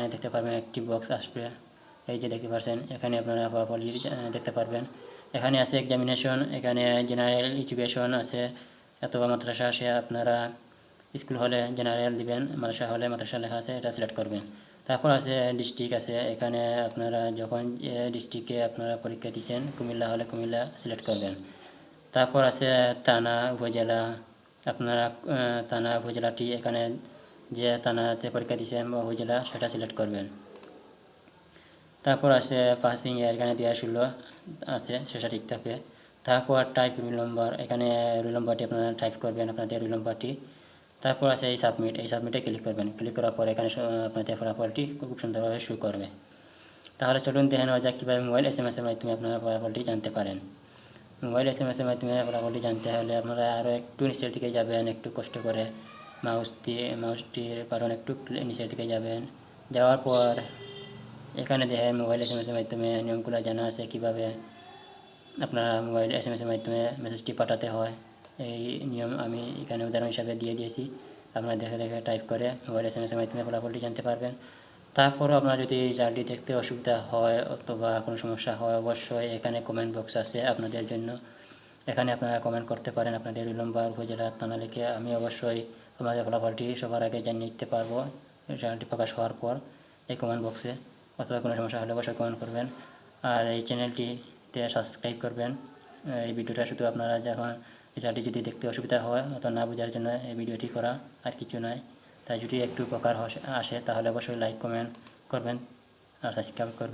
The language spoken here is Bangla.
এখানে দেখতে পারবেন একটি বক্স আসবে। এই যে দেখতে পাচ্ছেন এখানে আপনারা ফলাফল দেখতে পারবেন। এখানে আছে এক্সামিনেশন এখানে জেনারেল এডুকেশন আছে। অথবা মাদ্রাসা আসে আপনারা স্কুল হলে জেনারেল দিবেন, মাদ্রাসা হলে মাদ্রাসা লেখা আছে, এটা সিলেক্ট করবেন। তারপর আছে ডিস্ট্রিক্ট আছে, এখানে আপনারা যখন ডিস্ট্রিক্টে আপনারা পরীক্ষা দিচ্ছেন কুমিল্লা হলে কুমিল্লা সিলেক্ট করবেন। তারপর আছে থানা, উপজেলা, আপনারা থানা, উপজেলাটি এখানে যে থানাতে পরীক্ষা দিচ্ছেন বা উপজেলা সেটা সিলেক্ট করবেন। তারপর আছে পাসিং এখানে দেওয়া ষোলো আছে, সেটা ঠিক থাকবে তারপর টাইপ রুল নম্বর এখানে রুল নম্বরটি আপনারা টাইপ করবেন, আপনাদের রুল নম্বরটি তারপর আছে এই সাবমিট এই সাবমিটে ক্লিক করবেন। ক্লিক করার পর এখানে আপনাদের ফলাফলটি খুব সুন্দরভাবে শো করবে। তাহলে চলুন দেখে নেওয়া যাক কীভাবে মোবাইল এস এম এসের মাধ্যমে আপনারা ফলাফলটি জানতে পারেন। মোবাইল এস এম এসের মাধ্যমে ফলাফলটি জানতে হলে আপনারা আরও একটু নিচের দিকে যাবেন, একটু কষ্ট করে। মাউস দিয়ে মাউসটির কারণ একটু নিচের দিকে যাবেন। যাওয়ার পর এখানে দেখেন মোবাইল এস এম এসের মাধ্যমে নিয়মগুলো জানা আছে কীভাবে আপনারা মোবাইল এস এম এসের মাধ্যমে মেসেজটি পাঠাতে হয়। এই নিয়ম আমি এখানে উদাহরণ হিসাবে দিয়ে দিয়েছি। আপনারা দেখে দেখে টাইপ করে মোবাইল এস এম এসের মাধ্যমে ফলাফলটি জানতে পারবেন। তারপরও আপনার যদি রেজাল্টটি দেখতে অসুবিধা হয় অথবা কোনো সমস্যা হয়, অবশ্যই এখানে কমেন্ট বক্স আছে আপনাদের জন্য। এখানে আপনারা কমেন্ট করতে পারেন আপনাদের নম্বর উপজেলা থানা লিখে। আমি অবশ্যই আপনাদের ফলাফলটি সবার আগে জানিয়ে দিতে পারব রেজাল্টটি প্রকাশ হওয়ার পর, এই কমেন্ট বক্সে অথবা কোনো সমস্যা হলে অবশ্যই কমেন্ট করবেন। আর এই চ্যানেলটিতে সাবস্ক্রাইব করবেন। এই ভিডিওটা শুধু আপনারা যখন রেজাল্টটি যদি দেখতে অসুবিধা হয়, অথবা না বোঝার জন্য এই ভিডিওটি করা আর কিছু নয়, তাই যদি একটু উপকার আসে, তাহলে অবশ্যই লাইক কমেন্ট করবেন আর সাবস্ক্রাইব করবেন।